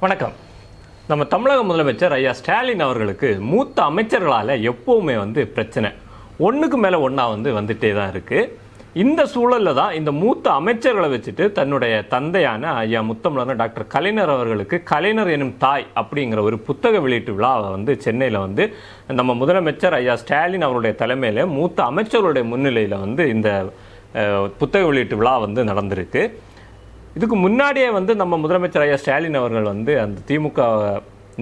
வணக்கம். நம்ம தமிழக முதலமைச்சர் ஐயா ஸ்டாலின் அவர்களுக்கு மூத்த அமைச்சர்களால் எப்போவுமே வந்து பிரச்சனை. ஒன்றுக்கு மேலே ஒன்றா வந்து வந்துட்டே தான் இருக்குது இந்த சூழலில் தான் இந்த மூத்த அமைச்சர்களை வச்சுட்டு தன்னுடைய தந்தையான ஐயா முத்தமிழர் டாக்டர் கலைஞர் அவர்களுக்கு கலைஞர் எனும் தாய் அப்படிங்கிற ஒரு புத்தக வெளியீட்டு விழாவை வந்து சென்னையில் வந்து நம்ம முதலமைச்சர் ஐயா ஸ்டாலின் அவருடைய தலைமையில் மூத்த அமைச்சர்களுடைய முன்னிலையில் வந்து இந்த புத்தக வெளியீட்டு விழா வந்து நடந்திருக்கு. இதுக்கு முன்னாடியே வந்து நம்ம முதலமைச்சர் ஐயா ஸ்டாலின் அவர்கள் வந்து அந்த திமுக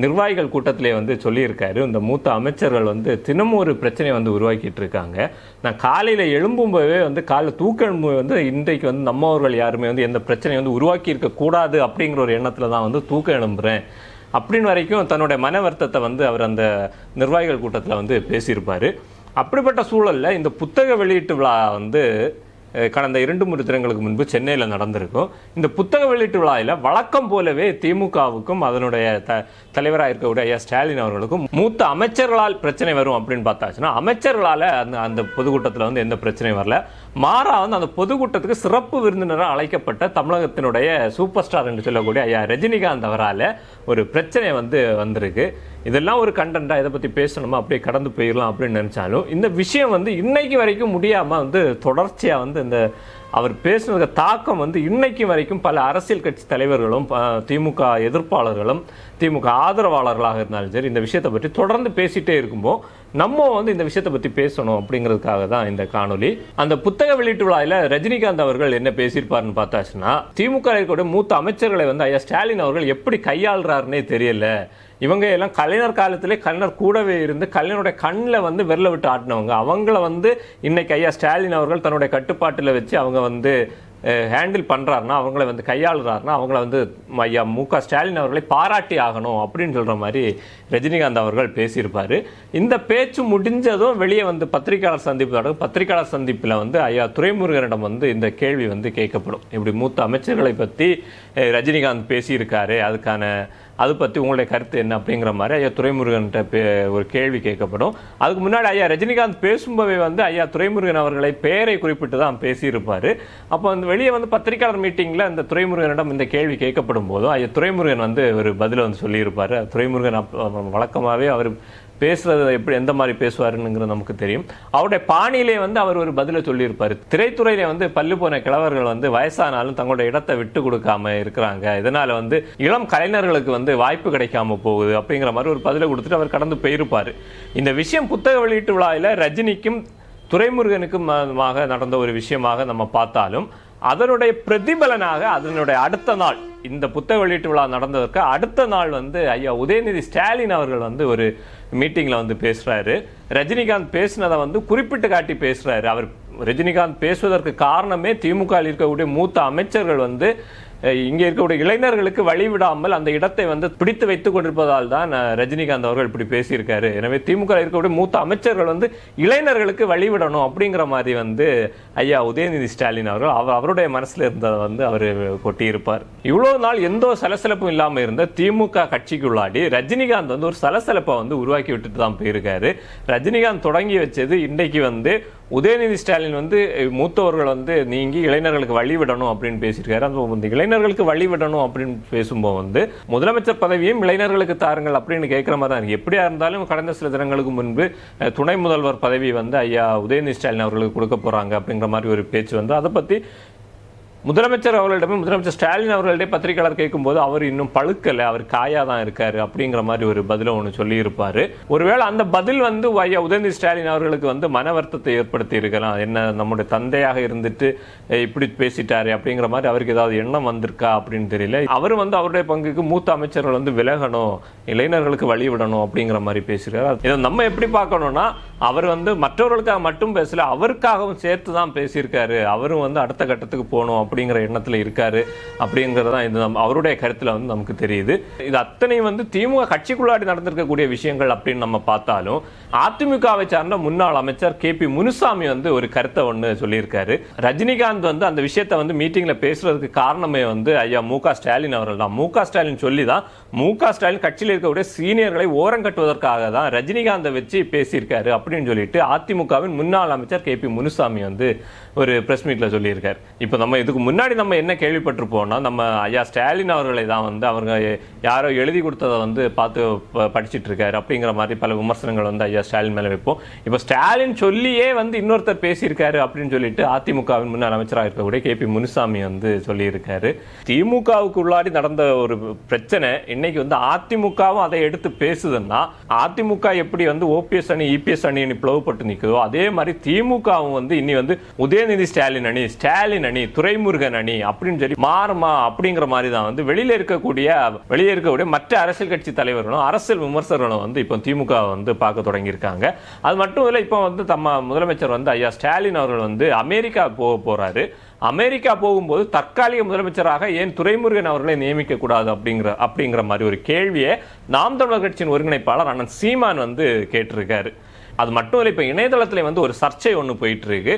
நிர்வாகிகள் கூட்டத்திலே வந்து சொல்லியிருக்காரு. இந்த மூத்த அமைச்சர்கள் வந்து தினமும் ஒரு பிரச்சனையை வந்து உருவாக்கிட்டு இருக்காங்க. நான் காலையில் எழும்பும்போதே வந்து காலைல தூக்க எழும்பு வந்து இன்றைக்கு வந்து நம்மவர்கள் யாருமே வந்து எந்த பிரச்சனையை வந்து உருவாக்கி இருக்கக்கூடாது அப்படிங்கிற ஒரு எண்ணத்தில் தான் வந்து தூக்க எழும்புறேன். அப்படின்னு வரைக்கும் தன்னுடைய மன வருத்தத்தை வந்து அவர் அந்த நிர்வாகிகள் கூட்டத்தில் வந்து பேசியிருப்பார். அப்படிப்பட்ட சூழலில் இந்த புத்தக வெளியீட்டு விழா வந்து கடந்த இரண்டு மூன்று தினங்களுக்கு முன்பு சென்னையில் நடந்திருக்கும். இந்த புத்தக வெளியீட்டு விழாவில் வழக்கம் போலவே திமுகவுக்கும் அதனுடைய த தலைவராக இருக்கக்கூடிய ஐயா ஸ்டாலின் அவர்களுக்கும் மூத்த அமைச்சர்களால் பிரச்சனை வரும் அப்படின்னு பார்த்தாச்சுன்னா அமைச்சர்களால் அந்த அந்த பொதுக்கூட்டத்தில் வந்து எந்த பிரச்சனையும் வரல. மாறா வந்து அந்த பொதுக்கூட்டத்துக்கு சிறப்பு விருந்தினராக அழைக்கப்பட்ட தமிழகத்தினுடைய சூப்பர் ஸ்டார் என்று சொல்லக்கூடிய ஐயா ரஜினிகாந்த் அவரால் ஒரு பிரச்சனை வந்து வந்திருக்கு. இதெல்லாம் ஒரு கண்டென்ட்டாக இதை பற்றி பேசணுமா? அப்படியே கடந்து போயிடலாம் அப்படின்னு நினச்சாலும் இந்த விஷயம் வந்து இன்னைக்கு வரைக்கும் முடியாமல் வந்து தொடர்ச்சியாக வந்து இந்த அவர் பேசுனதுக்கு தாக்கம் வந்து இன்னைக்கு வரைக்கும் பல அரசியல் கட்சி தலைவர்களும் ப- திமுக எதிர்ப்பாளர்களும் திமுக ஆதரவாளர்களாக இருந்தாலும் சரி இந்த விஷயத்தை பற்றி தொடர்ந்து பேசிகிட்டே இருக்கும்போது நம்ம வந்து இந்த விஷயத்தை பற்றி பேசணும் அப்படிங்கிறதுக்காக தான் இந்த காணொலி அந்த புத்தக வெளியீட்டு விழாவில் ரஜினிகாந்த் அவர்கள் என்ன பேசியிருப்பாருன்னு பார்த்தாச்சுன்னா திமுக இருக்கக்கூடிய மூத்த அமைச்சர்களை வந்து ஐயா ஸ்டாலின் அவர்கள் எப்படி கையாளுறாருன்னே தெரியல. இவங்க எல்லாம் கலைஞர் காலத்திலே கலைஞர் கூடவே இருந்து கலைஞருடைய கண்ணில் வந்து விரல விட்டு ஆட்டினவங்க. அவங்கள வந்து இன்னைக்கு ஐயா ஸ்டாலின் அவர்கள் தன்னுடைய கட்டுப்பாட்டில் வச்சு அவங்க வந்து ஹேண்டில் பண்ணுறாருன்னா அவங்கள வந்து கையாளுறாருன்னா அவங்கள வந்து ஐயா மு க ஸ்டாலின் அவர்களை பாராட்டி ஆகணும் அப்படின்னு சொல்கிற மாதிரி ரஜினிகாந்த் அவர்கள் பேசியிருப்பார். இந்த பேச்சு முடிஞ்சதும் வெளியே வந்து பத்திரிகையாளர் சந்திப்பு நடக்கும். பத்திரிகையாளர் சந்திப்பில் வந்து ஐயா துரைமுருகனிடம் வந்து இந்த கேள்வி வந்து கேட்கப்படும். இப்படி மூத்த அமைச்சர்களை பற்றி ரஜினிகாந்த் பேசியிருக்காரு. அதுக்கான அது பற்றி உங்களுடைய கருத்து என்ன அப்படிங்கிற மாதிரி ஐயா துரைமுருகன்கிட்ட பே- ஒரு கேள்வி கேட்கப்படும். அதுக்கு முன்னாடி ஐயா ரஜினிகாந்த் பேசும்போதே வந்து ஐயா துரைமுருகன் அவர்களை பெயரை குறிப்பிட்டு தான் பேசியிருப்பார். அப்போ அந்த வெளியே வந்து பத்திரிகையாளர் மீட்டிங்கில் இந்த துரைமுருகனிடம் இந்த கேள்வி கேட்கப்படும் போதும் ஐயா துரைமுருகன் வந்து ஒரு பதில் வந்து சொல்லியிருப்பார். துரைமுருகன் வழக்கமாகவே அவர் பேசுறது எப்படி எந்த மாதிரி பேசுவாருங்கிறது நமக்கு தெரியும். அவருடைய பாணியிலே வந்து அவர் ஒரு பதிலை சொல்லியிருப்பார். திரைத்துறையில வந்து பல்லு போன கிழவர்கள் வந்து வயசானாலும் தங்களுடைய இடத்தை விட்டு கொடுக்காம இருக்கிறாங்க. இதனால வந்து இளம் கலைஞர்களுக்கு வந்து வாய்ப்பு கிடைக்காம போகுது அப்படிங்கிற மாதிரி ஒரு பதிலை கொடுத்துட்டு அவர் கடந்து போயிருப்பார். இந்த விஷயம் புத்தக வெளியீட்டு விழாவில் ரஜினிக்கும் துரைமுருகனுக்கும் நடந்த ஒரு விஷயமாக நம்ம பார்த்தாலும் அதனுடைய பிரதிபலனாக அதனுடைய அடுத்த நாள் இந்த புத்தக வெளியீட்டு விழா நடந்ததற்கு அடுத்த நாள் வந்து ஐயா உதயநிதி ஸ்டாலின் அவர்கள் வந்து ஒரு மீட்டிங்ல வந்து பேசுகிறாரு ரஜினிகாந்த் பேசினதை வந்து குறிப்பிட்டு காட்டி பேசுகிறாரு அவர் ரஜினிகாந்த் பேசுவதற்கு காரணமே திமுகவில் இருக்கக்கூடிய மூத்த அமைச்சர்கள் வந்து இங்கே இருக்கக்கூடிய இளைஞர்களுக்கு வழிவிடாமல் அந்த இடத்தை வந்து பிடித்து வைத்துக் கொண்டிருப்பதால் தான் ரஜினிகாந்த் அவர்கள் இப்படி பேசியிருக்காரு. எனவே திமுக இருக்கக்கூடிய மூத்த அமைச்சர்கள் வந்து இளைஞர்களுக்கு வழிவிடணும் அப்படிங்கிற மாதிரி வந்து ஐயா உதயநிதி ஸ்டாலின் அவர்கள் அவர் அவருடைய மனசுல இருந்ததை வந்து அவர் கொட்டியிருப்பார். இவ்வளவு நாள் எந்த ஒரு சலசலப்பும் இல்லாமல் இருந்த திமுக கட்சிக்குள்ளாடி ரஜினிகாந்த் வந்து ஒரு சலசலப்பை வந்து உருவாக்கி விட்டுட்டு தான் போயிருக்காரு. ரஜினிகாந்த் தொடங்கி வச்சது இன்னைக்கு வந்து உதயநிதி ஸ்டாலின் வந்து மூத்தவர்கள் வந்து நீங்கி இளைஞர்களுக்கு வழிவிடணும் அப்படின்னு பேசியிருக்காரு. அந்த இந்த இளைஞர்களுக்கு வழிவிடணும் அப்படின்னு பேசும்போது வந்து முதலமைச்சர் பதவியும் இளைஞர்களுக்கு தாருங்கள் அப்படின்னு கேட்குற மாதிரி தான் இருக்கு. எப்படியா இருந்தாலும் கடந்த சில தினங்களுக்கு முன்பு துணை முதல்வர் பதவி வந்து ஐயா உதயநிதி ஸ்டாலின் அவர்களுக்கு கொடுக்க போகிறாங்க அப்படிங்கிற மாதிரி ஒரு பேச்சு வந்து அதை பற்றி முதலமைச்சர் அவர்களிடமே முதலமைச்சர் ஸ்டாலின் அவர்களிடையே பத்திரிகையாளர் கேட்கும்போது அவர் இன்னும் பழுக்கலை அவர் காயா தான் இருக்காரு அப்படிங்கிற மாதிரி ஒரு பதில ஒன்று சொல்லியிருப்பாரு. ஒருவேளை அந்த பதில் வந்து ஐயா உதயநிதி ஸ்டாலின் அவர்களுக்கு வந்து மன வருத்தத்தை ஏற்படுத்தி இருக்கலாம். என்ன நம்முடைய தந்தையாக இருந்துட்டு இப்படி பேசிட்டாரு அப்படிங்கிற மாதிரி அவருக்கு ஏதாவது எண்ணம் வந்திருக்கா அப்படின்னு தெரியல. அவர் வந்து அவருடைய பங்குக்கு மூத்த அமைச்சர்கள் வந்து விலகணும் இளைஞர்களுக்கு வழி விடணும் அப்படிங்கிற மாதிரி பேசியிருக்காரு. இதை நம்ம எப்படி பார்க்கணும்னா அவர் வந்து மற்றவர்களுக்காக மட்டும் பேசல அவருக்காகவும் சேர்த்து தான் பேசியிருக்காரு. அவரும் வந்து அடுத்த கட்டத்துக்கு போகணும் அப்படிங்கிற எண்ணத்தில் இருக்காரு அப்படிங்கிறது தான் இது அவருடைய கருத்தில் வந்து நமக்கு தெரியுது. இது அத்தனை வந்து திமுக கட்சிக்குள்ளாடி நடந்திருக்கக்கூடிய விஷயங்கள் அப்படின்னு நம்ம பார்த்தாலும் அதிமுகவை சார்ந்த முன்னாள் அமைச்சர் கே பி முனுசாமி வந்து ஒரு கருத்தை ஒன்று சொல்லியிருக்காரு. ரஜினிகாந்த் வந்து அந்த விஷயத்தை வந்து மீட்டிங்ல பேசுறதுக்கு காரணமே வந்து ஐயா மு க ஸ்டாலின் அவர்கள் தான். மு க ஸ்டாலின் சொல்லி தான் மு க ஸ்டாலின் கட்சியில் இருக்கக்கூடிய சீனியர்களை ஓரம் கட்டுவதற்காக தான் ரஜினிகாந்தை வச்சு பேசியிருக்காரு அப்படின்னு சொல்லிட்டு அதிமுகவின் முன்னாள் அமைச்சர் கே பி முனுசாமி வந்து ஒரு பிரஸ் மீட்ல சொல்லியிருக்காரு. இப்போ நம்ம இதுக்கு முன்னாடி நம்ம என்ன கேள்விப்பட்டிருப்போம்னா நம்ம ஐயா ஸ்டாலின் அவர்களை தான் வந்து அவங்க யாரோ எழுதி கொடுத்ததை வந்து பார்த்து ப- படிச்சிட்டு இருக்காரு அப்படிங்கிற மாதிரி பல விமர்சனங்கள் வந்து ஐயா ஸ்டாலின் மேலே வைப்போம். இப்போ ஸ்டாலின் சொல்லியே வந்து இன்னொருத்தர் பேசியிருக்காரு அப்படின்னு சொல்லிட்டு அதிமுகவின் முன்னாள் அமைச்சராக இருக்கக்கூடிய கே. பி. முனுசாமி வந்து சொல்லியிருக்காரு. திமுகவுக்கு உள்ளாடி நடந்த ஒரு பிரச்சனை இன்னைக்கு வந்து அதிமுகவும் அதை எடுத்து பேசுதுன்னா அதிமுக எப்படி வந்து ஓபிஎஸ் அணி இபிஎஸ் அணி பிளவுபட்டு நிற்குதோ அதே மாதிரி திமுகவும் வந்து இனி வந்து உதயநிதி ஸ்டாலின் அணி ஸ்டாலின் அணி முருகன் அணி அப்படின்னு சொல்லி மாறுமா அப்படிங்கிற மாதிரி தான் வந்து வெளியில இருக்கக்கூடிய வெளியே இருக்கக்கூடிய மற்ற அரசியல் கட்சி தலைவர்களும் அரசியல் விமர்சகர்களும் வந்து இப்போ திமுக வந்து பார்க்க தொடங்கியிருக்காங்க. அது மட்டும் இல்லை இப்போ வந்து தம்ம முதலமைச்சர் வந்து ஐயா ஸ்டாலின் அவர்கள் வந்து அமெரிக்கா போக போறாரு. அமெரிக்கா போகும்போது தற்காலிக முதலமைச்சராக ஏன் துரைமுருகன் அவர்களை நியமிக்க கூடாது அப்படிங்கிற அப்படிங்கிற மாதிரி ஒரு கேள்வியை நாம் தமிழர் கட்சியின் ஒருங்கிணைப்பாளர் அண்ணன் சீமான் வந்து கேட்டிருக்காரு. அது மட்டும் இல்லை இப்போ இணையதளத்தில் வந்து ஒரு சர்ச்சை ஒன்று போயிட்டு இருக்கு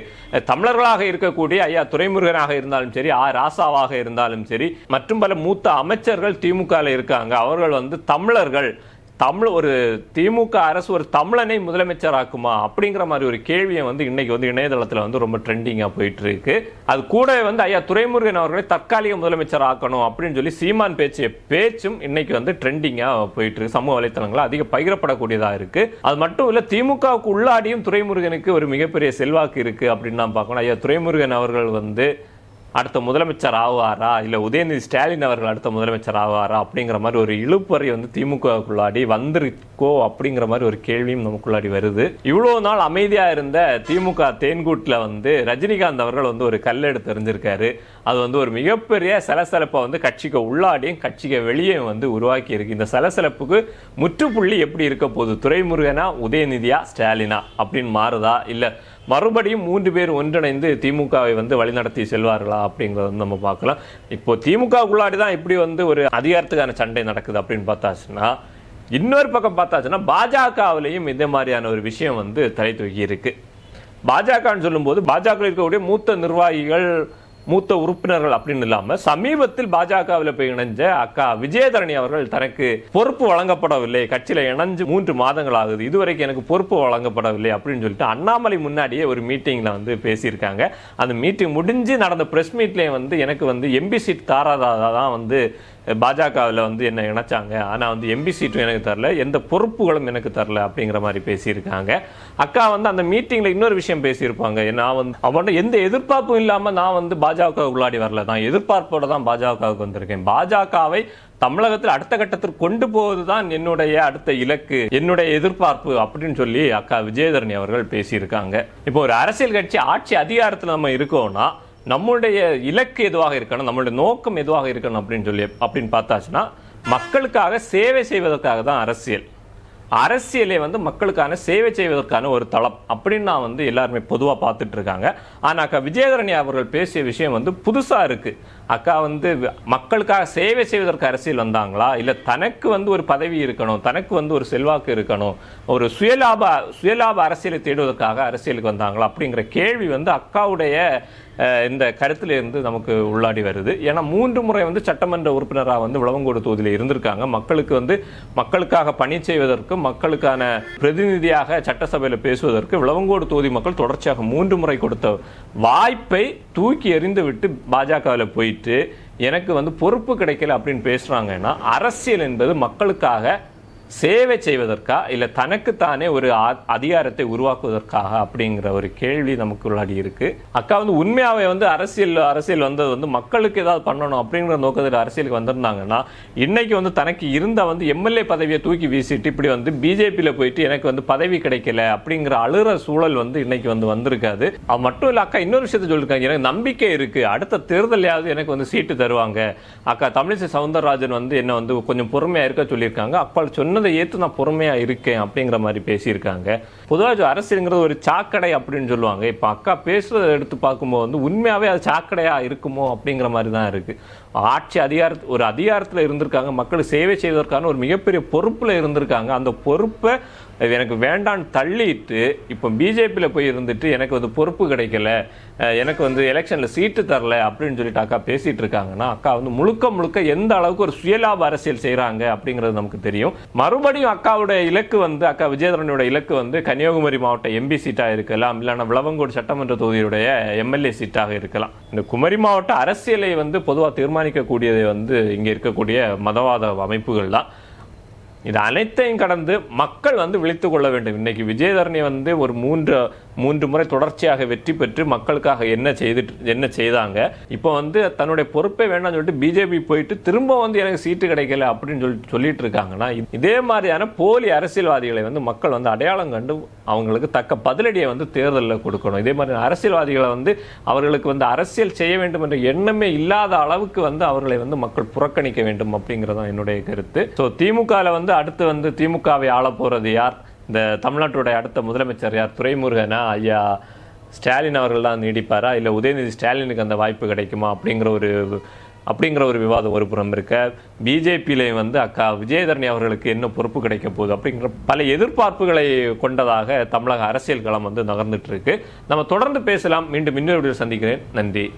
தமிழர்களாக இருக்கக்கூடிய ஐயா துரைமுருகனாக இருந்தாலும் சரி ஆ ராசாவாக இருந்தாலும் சரி மற்றும் பல மூத்த அமைச்சர்கள் திமுகவில் இருக்காங்க. அவர்கள் வந்து தமிழர்கள் தமிழ் ஒரு திமுக அரசு ஒரு தமிழனை முதலமைச்சராக்குமா அப்படிங்கிற மாதிரி ஒரு கேள்வியை வந்து இன்னைக்கு வந்து இணையதளத்தில் வந்து ரொம்ப ட்ரெண்டிங்காக போயிட்டு இருக்கு அது கூட வந்து ஐயா துரைமுருகன் அவர்களை தற்காலிக முதலமைச்சர் ஆக்கணும் அப்படின்னு சொல்லி சீமான் பேச்சிய பேச்சும் இன்னைக்கு வந்து ட்ரெண்டிங்காக போயிட்டு இருக்கு சமூக வலைத்தளங்கள் அதிக பகிரப்படக்கூடியதாக இருக்கு. அது மட்டும் இல்லை திமுகவுக்கு உள்ளாடியும் துரைமுருகனுக்கு ஒரு மிகப்பெரிய செல்வாக்கு இருக்கு அப்படின்னு நான் பார்க்கணும். ஐயா துரைமுருகன் அவர்கள் வந்து அடுத்த முதலமைச்சர் ஆவாரா? இல்லை உதயநிதி ஸ்டாலின் அவர்கள் அடுத்த முதலமைச்சர் ஆவாரா? அப்படிங்கிற மாதிரி ஒரு இழுப்பறை வந்து திமுகவுக்குள்ளாடி வந்திருக்கோ அப்படிங்கிற மாதிரி ஒரு கேள்வியும் நமக்குள்ளாடி வருது. இவ்வளோ நாள் அமைதியாக இருந்த திமுக தேன்கூட்டில் வந்து ரஜினிகாந்த் அவர்கள் வந்து ஒரு கல் எடுத்து எறிஞ்சிருக்காரு. அது வந்து ஒரு மிகப்பெரிய சலசலப்பை வந்து கட்சிக்கு உள்ளாடியும் கட்சிக்கு வெளியே வந்து உருவாக்கி இருக்கு. இந்த சலசலப்புக்கு முற்றுப்புள்ளி எப்படி இருக்க போகுது? துரைமுருகனா உதயநிதியா ஸ்டாலினா அப்படின்னு மாறுதா? இல்லை மறுபடியும் மூன்று பேர் ஒன்றிணைந்து திமுகவை வந்து வழிநடத்தி செல்வார்களா அப்படிங்கிறத வந்து நம்ம பார்க்கலாம். இப்போ திமுகவுக்குள்ளாடி தான் இப்படி வந்து ஒரு அதிகாரத்துக்கான சண்டை நடக்குது அப்படின்னு பார்த்தாச்சுன்னா இன்னொரு பக்கம் பார்த்தாச்சுன்னா பாஜகவிலையும் இந்த மாதிரியான ஒரு விஷயம் வந்து தலை தூக்கி இருக்கு. பாஜகன்னு சொல்லும்போது பாஜக இருக்கக்கூடிய மூத்த நிர்வாகிகள் மூத்த உறுப்பினர்கள் அப்படின்னு இல்லாம சமீபத்தில் பாஜகவில் போய் இணைஞ்ச அக்கா விஜயதரணி அவர்கள் தனக்கு பொறுப்பு வழங்கப்படவில்லை. கட்சியில இணைஞ்சு மூன்று மாதங்கள் ஆகுது. இதுவரைக்கும் எனக்கு பொறுப்பு வழங்கப்படவில்லை அப்படின்னு சொல்லிட்டு அண்ணாமலை முன்னாடியே ஒரு மீட்டிங்ல வந்து பேசியிருக்காங்க. அந்த மீட்டிங் முடிஞ்சு நடந்த பிரஸ் மீட்லேயே வந்து எனக்கு வந்து எம்பி சீட் தாராதான் தான் வந்து பாஜகவில் வந்து என்ன இணைச்சாங்க? ஆனால் வந்து எம்பி சீட்டும் எனக்கு தரல. எந்த பொறுப்புகளும் எனக்கு தரல அப்படிங்கிற மாதிரி பேசியிருக்காங்க. அக்கா வந்து அந்த மீட்டிங்கில் இன்னொரு விஷயம் பேசியிருப்பாங்க. நான் வந்து அவன் எந்த எதிர்பார்ப்பும் இல்லாமல் நான் வந்து பாஜக உள்ளாடி வரல. நான் எதிர்பார்ப்போட தான் பாஜகவுக்கு வந்திருக்கேன். பாஜகவை தமிழகத்தில் அடுத்த கட்டத்திற்கு கொண்டு போவதுதான் என்னுடைய அடுத்த இலக்கு என்னுடைய எதிர்பார்ப்பு அப்படின்னு சொல்லி அக்கா விஜயதரணி அவர்கள் பேசியிருக்காங்க. இப்போ ஒரு அரசியல் கட்சி ஆட்சி அதிகாரத்தில் நம்ம இருக்கோம்னா நம்மளுடைய இலக்கு எதுவாக இருக்கணும் நம்மளுடைய நோக்கம் எதுவாக இருக்கணும் அப்படின்னு சொல்லி அப்படின்னு பார்த்தாச்சுன்னா மக்களுக்காக சேவை செய்வதற்காக தான் அரசியல். அரசியலே வந்து மக்களுக்கான சேவை செய்வதற்கான ஒரு தளம் அப்படின்னு நான் வந்து எல்லாருமே பொதுவாக பார்த்துட்டு இருக்காங்க. ஆனால் அக்கா விஜயதரணி அவர்கள் பேசிய விஷயம் வந்து புதுசாக இருக்குது அக்கா வந்து மக்களுக்காக சேவை செய்வதற்கு அரசியல் வந்தாங்களா? இல்லை தனக்கு வந்து ஒரு பதவி இருக்கணும் தனக்கு வந்து ஒரு செல்வாக்கு இருக்கணும் ஒரு சுயலாப சுயலாப அரசியலை தேடுவதற்காக அரசியலுக்கு வந்தாங்களா அப்படிங்கிற கேள்வி வந்து அக்காவுடைய இந்த கருத்திலிருந்து நமக்கு உள்ளாடி வருது. ஏன்னா மூன்று முறை வந்து சட்டமன்ற உறுப்பினராக வந்து விளவங்கோடு தொகுதியில் இருந்திருக்காங்க. மக்களுக்கு வந்து மக்களுக்காக பணி செய்வதற்கும் மக்களுக்கான பிரதிநிதியாக சட்டசபையில் பேசுவதற்கு விளவங்கோடு தொகுதி மக்கள் தொடர்ச்சியாக மூன்று முறை கொடுத்த வாய்ப்பை தூக்கி எறிந்து விட்டு பாஜகவில் போயிட்டு எனக்கு வந்து பொறுப்பு கிடைக்கல அப்படின்னு பேசுறாங்கன்னா அரசியல் என்பது மக்களுக்காக சேவை செய்வதற்கா இல்லை தனக்குத்தானே ஒரு அதிகாரத்தை உருவாக்குவதற்காக அப்படிங்கிற ஒரு கேள்வி நமக்கு உள்ளாடி இருக்கு. அக்கா வந்து உண்மையாவே வந்து அரசியல் அரசியல் வந்தது வந்து மக்களுக்கு ஏதாவது பண்ணணும் அப்படிங்கிற நோக்கத்தில் அரசியலுக்கு வந்திருந்தாங்கன்னா இன்னைக்கு வந்து தனக்கு இருந்த வந்து எம்எல்ஏ பதவியை தூக்கி வீசிட்டு இப்படி வந்து பிஜேபியில் போயிட்டு எனக்கு வந்து பதவி கிடைக்கல அப்படிங்கிற அழுற சூழல் வந்து இன்னைக்கு வந்து வந்திருக்காது. அது மட்டும் இல்லை அக்கா இன்னொரு விஷயத்த சொல்லிருக்காங்க. எனக்கு நம்பிக்கை இருக்கு. அடுத்த தேர்தலையாவது எனக்கு வந்து சீட்டு தருவாங்க. அக்கா தமிழிசை சவுந்தரராஜன் வந்து என்ன வந்து கொஞ்சம் பொறுமையாக இருக்க சொல்லியிருக்காங்க. அப்பா சொன்னதை ஏற்று நான் பொறுமையா இருக்கேன் அப்படிங்கிற மாதிரி பேசியிருக்காங்க. பொதுவாக அரசியலுங்கிறது ஒரு சாக்கடை அப்படின்னு சொல்லுவாங்க. இப்ப அக்கா பேசுறதை எடுத்து பார்க்கும்போது வந்து உண்மையாவே அது சாக்கடையா இருக்குமோ அப்படிங்கிற மாதிரி தான் இருக்கு. ஆட்சி அதிகார ஒரு அதிகாரத்தில் இருந்திருக்காங்க. மக்களுக்கு சேவை செய்வதற்கான ஒரு மிகப்பெரிய பொறுப்பில் இருந்திருக்காங்க. அந்த பொறுப்பை எனக்கு வேண்டான்னு தள்ளிட்டு இப்போ பிஜேபியில் போய் இருந்துட்டு எனக்கு வந்து பொறுப்பு கிடைக்கல எனக்கு வந்து எலெக்ஷனில் சீட்டு தரல அப்படின்னு சொல்லிட்டு அக்கா பேசிகிட்டு இருக்காங்கன்னா அக்கா வந்து முழுக்க முழுக்க எந்த அளவுக்கு ஒரு சுயலாப அரசியல் செய்கிறாங்க அப்படிங்கிறது நமக்கு தெரியும். மறுபடியும் அக்காவுடைய இலக்கு வந்து அக்கா விஜயதரனுடைய இலக்கு வந்து கன்னியாகுமரி மாவட்ட எம்பி சீட்டாக இருக்கலாம் இல்லைன்னா விளவங்கோடு சட்டமன்ற தொகுதியுடைய எம்எல்ஏ சீட்டாக இருக்கலாம். இந்த குமரி மாவட்ட அரசியலை வந்து பொதுவாக தீர்மானிக்கக்கூடியது வந்து இங்கே இருக்கக்கூடிய மதவாத அமைப்புகள் தான். இது அனைத்தையும் கடந்து மக்கள் வந்து விழித்து கொள்ள வேண்டும். இன்னைக்கு விஜயதரணி வந்து ஒரு மூன்று மூன்று முறை தொடர்ச்சியாக வெற்றி பெற்று மக்களுக்காக என்ன செய்துட்டு என்ன செய்தாங்க? இப்போ வந்து தன்னுடைய பொறுப்பே வேண்டாம்னு சொல்லிட்டு பிஜேபி போயிட்டு திரும்ப வந்து எனக்கு சீட்டு கிடைக்கல அப்படின்னு சொல்லி சொல்லிட்டு இருக்காங்கன்னா இதே மாதிரியான போலி அரசியல்வாதிகளை வந்து மக்கள் வந்து அடையாளம் கண்டு அவங்களுக்கு தக்க பதிலடியை வந்து தேர்தலில் கொடுக்கணும். இதே மாதிரி அரசியல்வாதிகளை வந்து அவர்களுக்கு வந்து அரசியல் செய்ய வேண்டும் என்ற எண்ணமே இல்லாத அளவுக்கு வந்து அவர்களை வந்து மக்கள் புறக்கணிக்க வேண்டும் அப்படிங்கிறது தான் என்னுடைய கருத்து. ஸோ திமுகவில் வந்து அடுத்து வந்து திமுகவை ஆள போகிறது யார்? இந்த தமிழ்நாட்டுடைய அடுத்த முதலமைச்சர் யார்? துரைமுருகனா? ஐயா ஸ்டாலின் அவர்கள் தான் நீடிப்பாரா? இல்லை உதயநிதி ஸ்டாலினுக்கு அந்த வாய்ப்பு கிடைக்குமா? அப்படிங்கிற ஒரு அப்படிங்கிற ஒரு விவாதம் ஒரு புறம் இருக்க. பிஜேபியிலையும் வந்து அக்கா விஜயதரணி அவர்களுக்கு என்ன பொறுப்பு கிடைக்க போகுது அப்படிங்கிற பல எதிர்பார்ப்புகளை கொண்டதாக தமிழக அரசியல் களம் வந்து நகர்ந்துட்டு இருக்கு. நம்ம தொடர்ந்து பேசலாம். மீண்டும் இன்னொரு சந்திக்கிறேன். நன்றி.